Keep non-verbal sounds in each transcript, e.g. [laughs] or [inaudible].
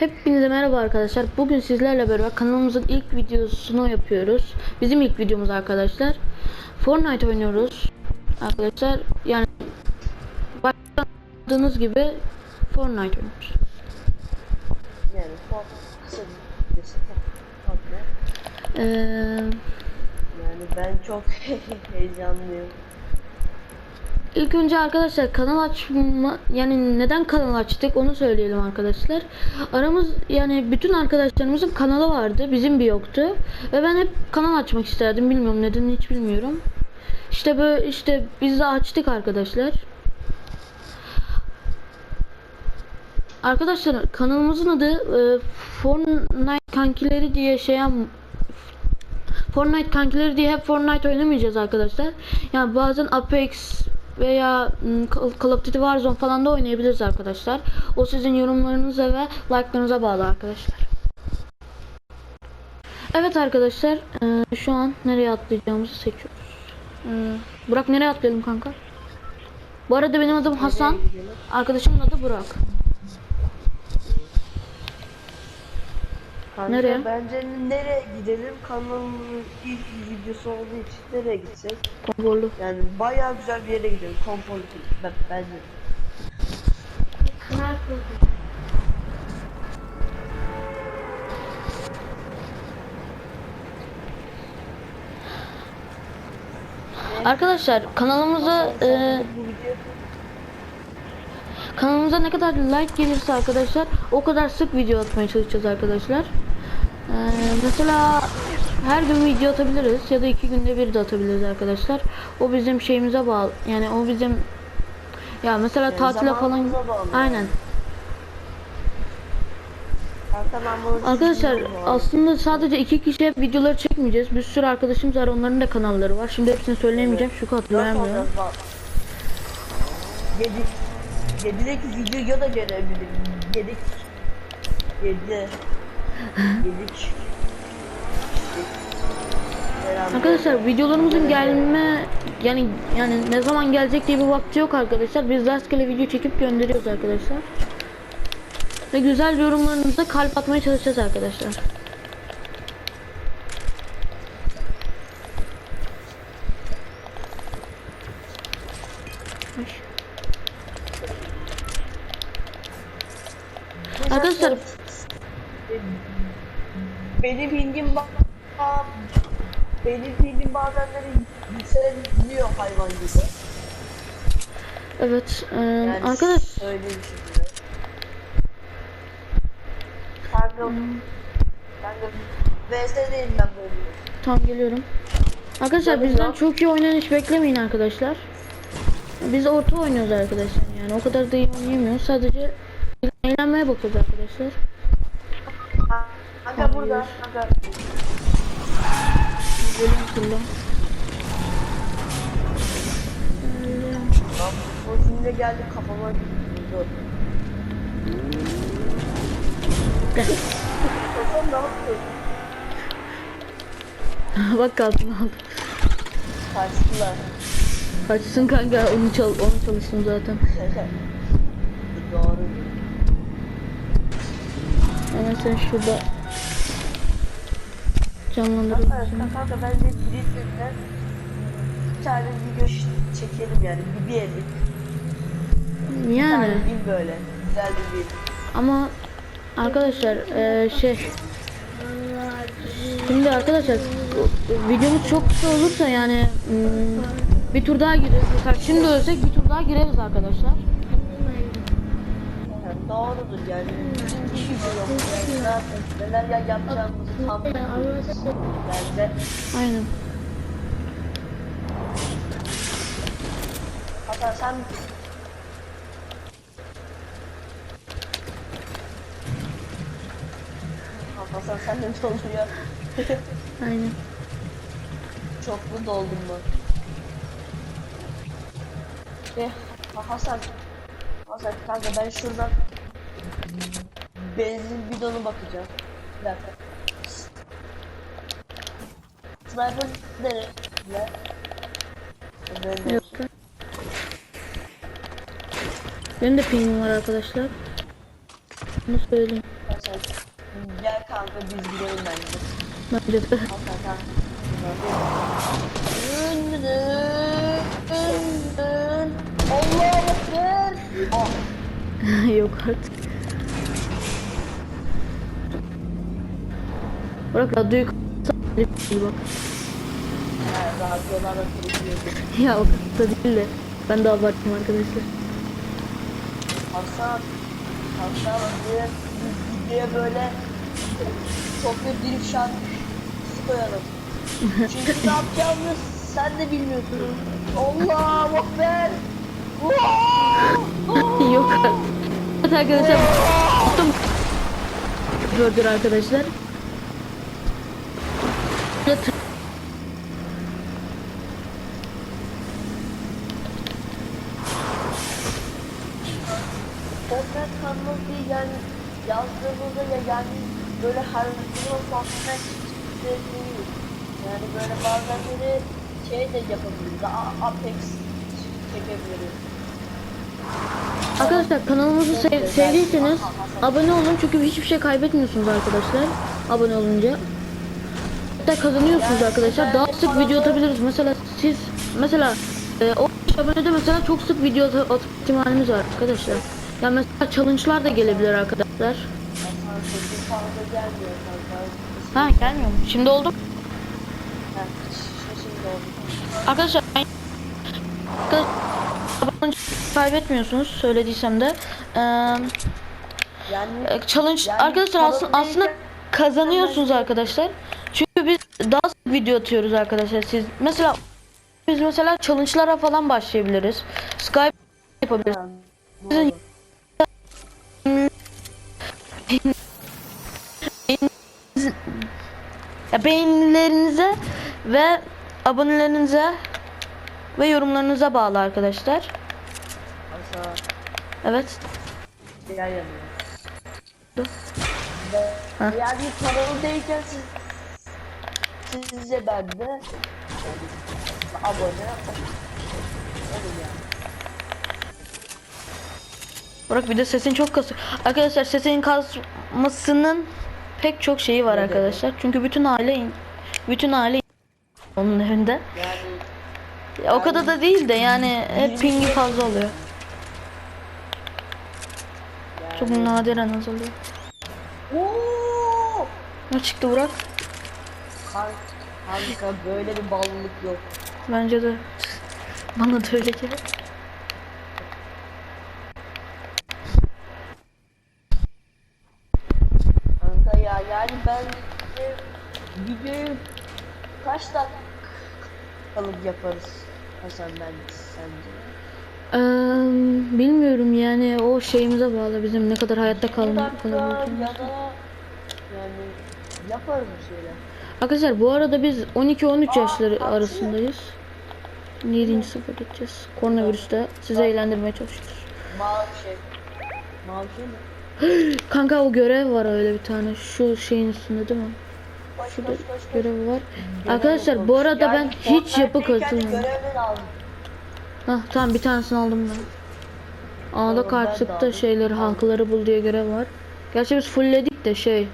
Hepinize merhaba arkadaşlar. Bugün sizlerle beraber kanalımızın ilk videosunu yapıyoruz. Bizim ilk videomuz arkadaşlar. Fortnite oynuyoruz. Arkadaşlar yani başladığınız gibi Fortnite oynuyoruz. Yani tatlı. Ee, Yani ben çok [laughs] heyecanlıyım. İlk önce arkadaşlar kanal açma yani neden kanal açtık onu söyleyelim arkadaşlar. Aramız yani bütün arkadaşlarımızın kanalı vardı. Bizim bir yoktu. Ve ben hep kanal açmak isterdim. Bilmiyorum nedenini hiç bilmiyorum. İşte böyle işte biz de açtık arkadaşlar. Arkadaşlar kanalımızın adı e, Fortnite kankileri diye şey Fortnite kankileri diye hep Fortnite oynamayacağız arkadaşlar. Yani bazen Apex veya mm, Call of Duty Warzone falan da oynayabiliriz arkadaşlar. O sizin yorumlarınıza ve like'larınıza bağlı arkadaşlar. Evet arkadaşlar e, şu an nereye atlayacağımızı seçiyoruz. E, Burak nereye atlayalım kanka? Bu arada benim adım Hasan. Arkadaşımın adı Burak. Kanka, Nereye? Bence nereye gidelim? Kanalımızın ilk videosu olduğu için nereye gitsek? Konforlu. Yani bayağı güzel bir yere gidelim. Konforlu. Ben, bence. Arkadaşlar kanalımıza e, Kanalımıza ne kadar like gelirse arkadaşlar o kadar sık video atmaya çalışacağız arkadaşlar. Ee, mesela her gün video atabiliriz ya da iki günde bir de atabiliriz arkadaşlar. O bizim şeyimize bağlı. Yani o bizim ya mesela Yani tatile falan aynen. Arkadaşlar aslında sadece iki kişi hep videoları çekmeyeceğiz. Bir sürü arkadaşımız var. Onların da kanalları var. Şimdi hepsini söyleyemeyeceğim. Şu Nasıl hatırlayamıyorum. Yedik. Yedideki videoya da gelebilirim. Yedik. Yedi. Arkadaşlar videolarımızın gelme yani yani ne zaman gelecek diye bir vakti yok arkadaşlar. Biz rastgele video çekip gönderiyoruz arkadaşlar. Ve güzel yorumlarınıza kalp atmaya çalışacağız arkadaşlar. Arkadaşlar benim pingim bak benim pingim bazenleri yükselebiliyor hayvan gibi. evet e, Yani arkadaş söyleyeyim şimdi. Kanka, kanka VS'deyim ben böyle. Tamam geliyorum. Arkadaşlar Tabii bizden ya. çok iyi oynanış beklemeyin arkadaşlar. Biz orta oynuyoruz arkadaşlar yani o kadar da iyi oynayamıyoruz. Sadece eğlenmeye bakıyoruz arkadaşlar. Kanka burada, kanka. Gidelim fırla. Lan o cümle geldi kafama vurdu. Kafam ne yapıyor? [laughs] Bak altına aldım. Kaçtılar. Kaçsın kanka onu çal onu çalıştım zaten. Doğru. Hemen sen şurada Kanka, canlandırırsın. kanka bence birisinden bir tane video çekelim yani bir, bir ellik. Yani tane bir böyle. Güzel bir bir. ama arkadaşlar eee, şey Şimdi arkadaşlar videomuz çok kısa olursa yani hmm, bir tur daha gireriz. Mesela şimdi ölsek bir tur daha gireriz arkadaşlar. Doğrudur yani. İyi bir yol. Yani zaten neler ya yapacağımızı tam bence. Aynen. Hatta sen Hasan sen de doluyor. Aynen. Çok mu doldun mu? Eh, Ha- Hasan. Hasan kanka ben şuradan benzin bidonu bakacağım. Bir dakika. Sniper nereye? Ne? Ben de-. Benim de pingim var arkadaşlar. Bunu söyleyeyim. Hasan biz gidelim bence. Bence de. Allahu Ekber. Ah. [laughs] Yok artık. Bırak radyoyu bak. Ya o da değil de. Ben de abarttım arkadaşlar. Hasan. Hasan diye, diye böyle Tokyo Drift şarkısı koyalım. Çünkü ne yapacağımızı sen de bilmiyorsun. Allahu Ekber. Wow! [laughs] Yok. Evet arkadaşlar. Tuttum. Gördür arkadaşlar. Fortnite kanalı değil yani yazdığımızda ya yani böyle her gün Fortnite değil. Yani böyle bazenleri şey de yapabiliriz. Apex çekebiliriz. Arkadaşlar kanalımızı sev- sevdiyseniz abone olun çünkü hiçbir şey kaybetmiyorsunuz arkadaşlar abone olunca. Hatta kazanıyorsunuz arkadaşlar. Daha sık video atabiliriz. Mesela siz mesela e, o abonede mesela çok sık video at- atma ihtimalimiz var arkadaşlar. Ya mesela challenge'lar da gelebilir arkadaşlar. Ha gelmiyor mu? Şimdi oldu mu? Arkadaşlar ben Arkadaşlar, kaybetmiyorsunuz söylediysem de. Eee Yani E, challenge Yani arkadaşlar aslında, aslında kazanıyorsunuz arkadaşlar. Daha sık video atıyoruz arkadaşlar. Siz mesela biz mesela challenge'lara falan başlayabiliriz. Skype yapabiliriz. Ya beğenilerinize ve abonelerinize ve yorumlarınıza bağlı arkadaşlar. Evet. Ha. Yani kanalı değilken siz sizce ben de abone olun yani. Bırak bir de sesin çok kasıyor. Arkadaşlar sesin kasmasının pek çok şeyi var Nedeni? arkadaşlar. Çünkü bütün aile bütün aile onun evinde. Yani Ya o kadar da değil de yani hep pingi fazla oluyor. Çok yani. nadiren azalıyor. Oo! Ne çıktı Burak? Kan- Kanka böyle bir ballılık yok. Bence de. Bana da öyle geliyor. Kanka ya yani ben videoyu kaç dakikalık yaparız Hasan ben sence? Ee, bilmiyorum yani o şeyimize bağlı bizim ne kadar hayatta Bir kalma dakika kalabildiğimiz. ya da yani yaparız bir şeyler. Arkadaşlar bu arada biz 12-13 Aa, yaşları arasındayız. 7. sınıfa geçeceğiz. Koronavirüste sizi eğlendirmeye çalışıyoruz. Mavi şey. Mavi şey mi? [gasps] Kanka o görev var öyle bir tane. Şu şeyin üstünde değil mi? Şurada koş. görev var. Görev Arkadaşlar bu arada Yani ben hiç yapı katılmıyorum. Hah tamam bir tanesini aldım ben. Ağda karşılıkta şeyleri halkaları bul diye görev var. Gerçi biz fullledik de şey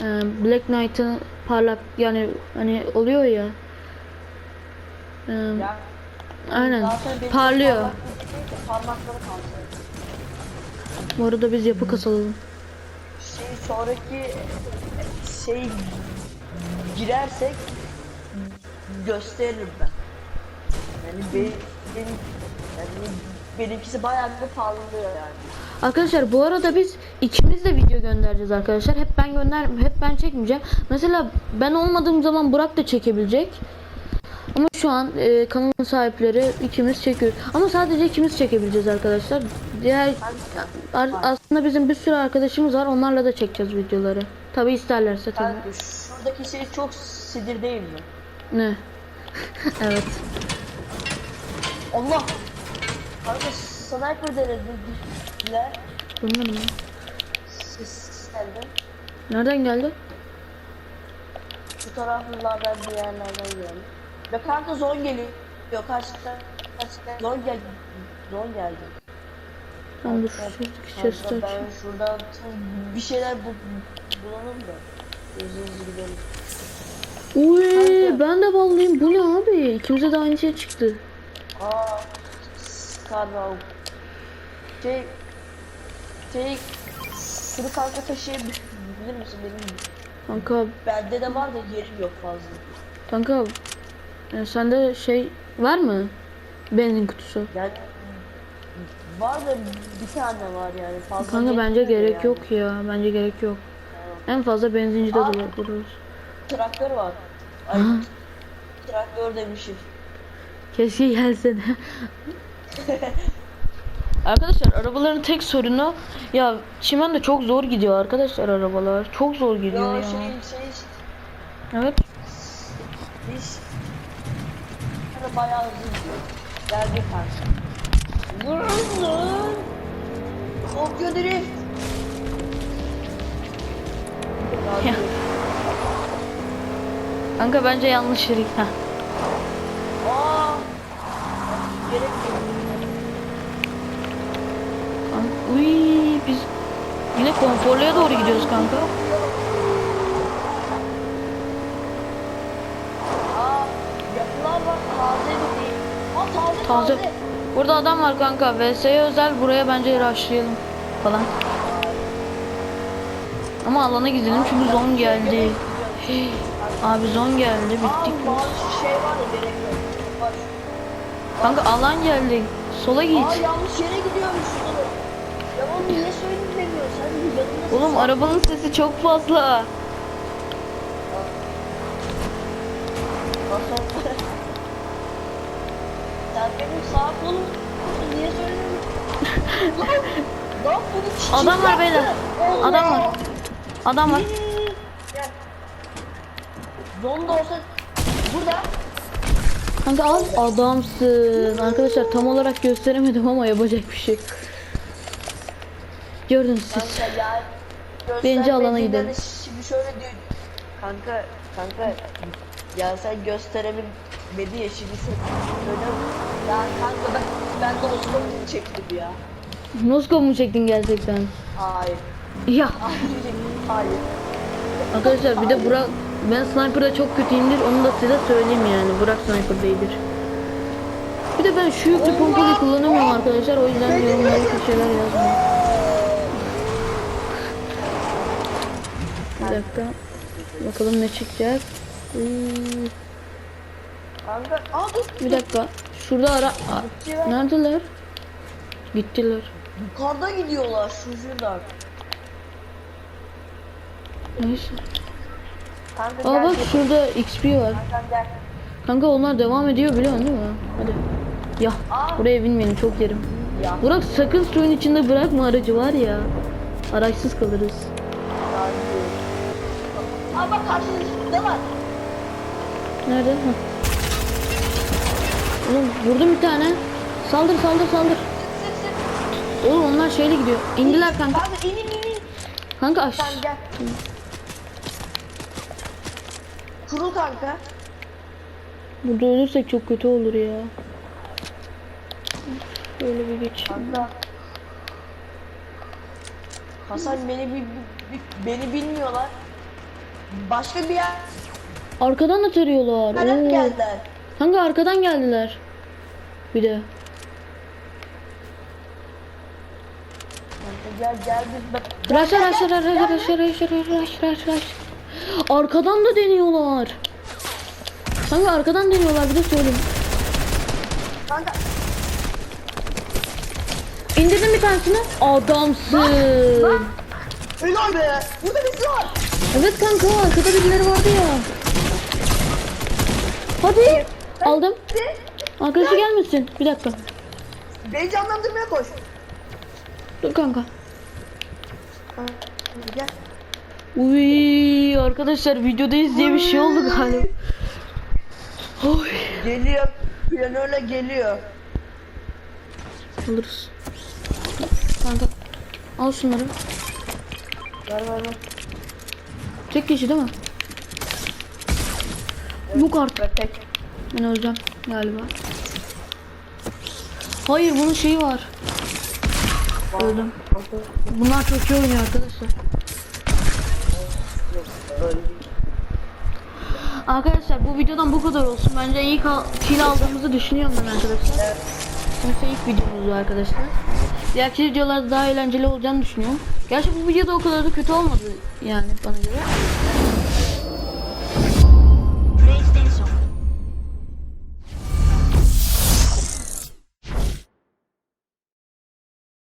e, Black Knight'ın parlak yani hani oluyor ya. E, Ya, aynen parlıyor. de Parmakları kaldı. Bu arada biz yapı kasalım. Şey sonraki şey girersek gösteririm ben. Yani benim, benim yani benimkisi bayağı bir parlıyor yani. Arkadaşlar bu arada biz ikimiz de video göndereceğiz arkadaşlar. Hep ben gönder hep ben çekmeyeceğim. Mesela ben olmadığım zaman Burak da çekebilecek. Ama şu an e, kanalın sahipleri ikimiz çekiyor. Ama sadece ikimiz çekebileceğiz arkadaşlar. Diğer ar- aslında bizim bir sürü arkadaşımız var. Onlarla da çekeceğiz videoları. Tabi isterlerse tabii. Kanka şuradaki şey çok sinir değil mi? Ne? [laughs] evet. Allah! Kanka sniper denediler. Bilmiyorum ya. Ses geldi. Nereden geldi? Şu taraflardan bir yerlerden geldi. Ve kanka zon geliyor. Yok kaçta kaçta zon geldi. Zon geldi. Tamam dur kanka chest'i ben şuradan bir şeyler bu bulalım da. Hızlı gidelim. Uy ben de ballıyım. Bu ne abi? İkimize de aynı şey çıktı. Aa, Skarnav. Şey, şey, şunu kanka taşıyabilir misin benim? Kanka Bende de var da yerim yok fazla. kanka e, sende şey var mı? Benzin kutusu. Yani var da bir tane var yani fazla. Kanka bence gerek yani. yok ya. Bence gerek yok. En fazla benzincide Aa. dururuz. Traktör var. Ay, traktör demişim. Keşke gelsene. [laughs] arkadaşlar arabaların tek sorunu ya çimen de çok zor gidiyor arkadaşlar arabalar. Çok zor gidiyor Yo ya. şey şey Evet. biz bayağı hızlı gidiyor. Geldi kanka. Vurun lan. Tokyo Drift. Ya. Kanka bence yanlış yerik. Heh. Aa. Gerek konforluya doğru gidiyoruz kanka. Taze. Burada adam var kanka. VS'ye özel buraya bence raşlayalım falan. Ama alana gidelim çünkü zon geldi. Abi zon geldi. Bittik mi? Kanka alan geldi. Sola git. Aa, yanlış yere gidiyormuşsun. Ya oğlum niye söylemiyorsun? Sen yanındasın. Oğlum arabanın sesi çok fazla. Sen benim sağ kolum niye söylemiyorsun? Lan, [laughs] lan bunu çiçek Adam var beyler. Adam var. Adam var. Zombi olsa burada. Kanka al adamsın. Arkadaşlar tam olarak gösteremedim ama yapacak bir şey. Gördünüz siz. Kanka ya. Birinci alana gidelim. de Şimdi şöyle diyor. Kanka kanka ya sen gösteremedin ya şimdi sen öyle ya kanka ben ben de Osman'ı çektim ya. Noskop mu çektin gerçekten? Hayır. Ya Hayır. Hayır. arkadaşlar bir de Burak ben sniper'da çok kötüyümdür onu da size söyleyeyim yani Burak sniper'da iyidir. Bir de ben şu yüklü pompalıyı kullanamıyorum arkadaşlar o yüzden yorumlara bir şeyler yazmayın. Bir dakika. Bakalım ne çıkacak. Bir dakika. Şurada ara... Neredeler? Gittiler. Yukarıda gidiyorlar şuradan. Neyse. Kanka Aa bak şurada XP var. Kanka onlar devam ediyor biliyorsun değil mi? Hadi. Ya buraya binmeyelim çok yerim. Burak sakın suyun içinde bırakma aracı var ya. Araçsız kalırız. Aa bak karşında ne var? Nerede? Hah. Oğlum vurdum bir tane. Saldır saldır saldır. Sık sık sık. Oğlum onlar şeyle gidiyor. İndiler kanka. Kanka inin inin. Kanka aş. Sen gel. Kurul kanka. Burada ölürsek çok kötü olur ya. Böyle bir geç. Kanka. Hasan beni bi- bi- bi- beni bilmiyorlar. Başka bir yer. Arkadan da tarıyorlar. Arkadan geldiler. Kanka arkadan geldiler. Bir de. Gel gel biz bak. Rush rush rush rush rush rush rush rush. Arkadan da deniyorlar. Kanka arkadan deniyorlar bir de söyleyeyim. Kanka İndirdim bir tanesini. Adamsın. Lan, lan. Helal be. Burada birisi var. Evet kanka arkada birileri vardı ya. Hadi. Aldım. Arkadaşı gelmesin. Bir dakika. Beni canlandırmaya koş. Dur kanka. Gel. Uy arkadaşlar videodayız diye bir şey oldu galiba. Oy. Geliyor. Planörle geliyor. Alırız. Kanka. Al şunları. Ver ver ver. Tek kişi değil mi? Yok artık. Tek. Ben öleceğim galiba. Hayır bunun şeyi var. Öldüm. Bunlar çok iyi oynuyor arkadaşlar. Arkadaşlar bu videodan bu kadar olsun. Bence iyi kill aldığımızı düşünüyorum ben arkadaşlar. Evet. Sonuçta ilk videomuz bu arkadaşlar. Diğerki videolarda daha eğlenceli olacağını düşünüyorum. Gerçi bu videoda o kadar da kötü olmadı yani bana göre.